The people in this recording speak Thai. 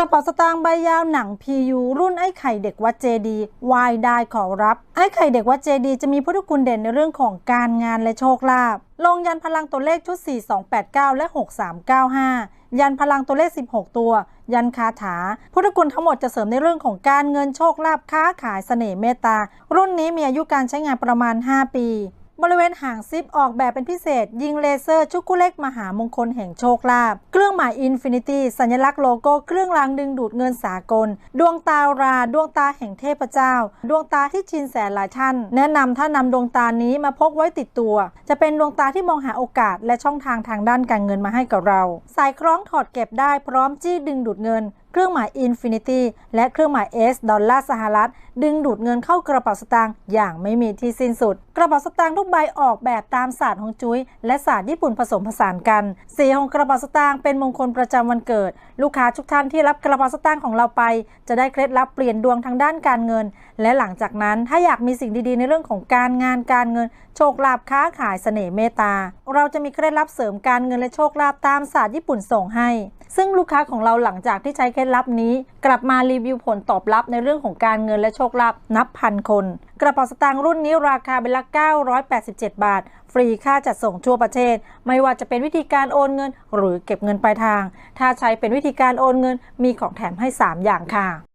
ระเป๋าสตางค์ใบยาวหนัง PU รุ่นไอ้ไข่เด็กวัดเจดีวายได้ขอรับ ไอ้ไข่เด็กวัดเจดีจะมีพุทธคุณเด่นในเรื่องของการงานและโชคลาภลงยันพลังตัวเลขชุด 4289 และ 6395 ยันพลังตัวเลข 16 ตัว ยันคาถา พุทธคุณทั้งหมดจะเสริมในเรื่องของการเงินโชคลาภค้าขายเสน่ห์เมตตา รุ่นนี้มีอายุการใช้งานประมาณ 5 ปี บริเวณหางซิปออกแบบเป็นพิเศษ ยิงเลเซอร์ชุกุเล็กมหามงคลแห่งโชคลาภเครื่องหมายอินฟินิตี้สัญลักษณ์โลโก้เครื่องรางดึงดูดเงินสากล ดวงตาราดวงตาแห่งเทพเจ้า ดวงตาที่ชินแสนหลายท่าน แนะนำถ้านำดวงตานี้มาพกไว้ติดตัว จะเป็นดวงตาที่มองหาโอกาส และช่องทางทางด้านการเงินมาให้กับเรา สายคล้องถอดเก็บได้พร้อมจี้ดึงดูดเงินเครื่องหมาย Infinity และเครื่องหมาย S ดอลลาร์สหรัฐ ดึงดูดเงินเข้ากระเป๋าสตางค์อย่างไม่มีที่สิ้นสุด กระเป๋าสตางค์ทุกใบออกแบบตามศาสตร์ฮวงจุ้ยและศาสตร์ญี่ปุ่นผสมผสานกัน สีของกระเป๋าสตางค์เป็นมงคลประจำวันเกิด ลูกค้าทุกท่านที่รับกระเป๋าสตางค์ของเราไป จะได้เคล็ดลับเปลี่ยนดวงทางด้านการเงิน และหลังจากนั้นถ้าอยากมีสิ่งดีๆ ในเรื่องของการงานการเงิน โชคลาภค้าขายเสน่ห์เมตตาเราจะมีเคล็ดลับเสริมการเงินและโชคลาภตามศาสตร์ญี่ปุ่นส่งให้ ซึ่งลูกค้าของเราหลังจากที่ใช้เคล็ดลับนี้ กลับมารีวิวผลตอบรับในเรื่องของการเงินและโชคลาภนับพันคน กระเป๋าสตางค์รุ่นนี้ราคาเป็นละ 987 บาท ฟรีค่าจัดส่งทั่วประเทศ ไม่ว่าจะเป็นวิธีการโอนเงิน หรือเก็บเงินปลายทาง ถ้าใช้เป็นวิธีการโอนเงินมีของแถมให้ 3 อย่างค่ะ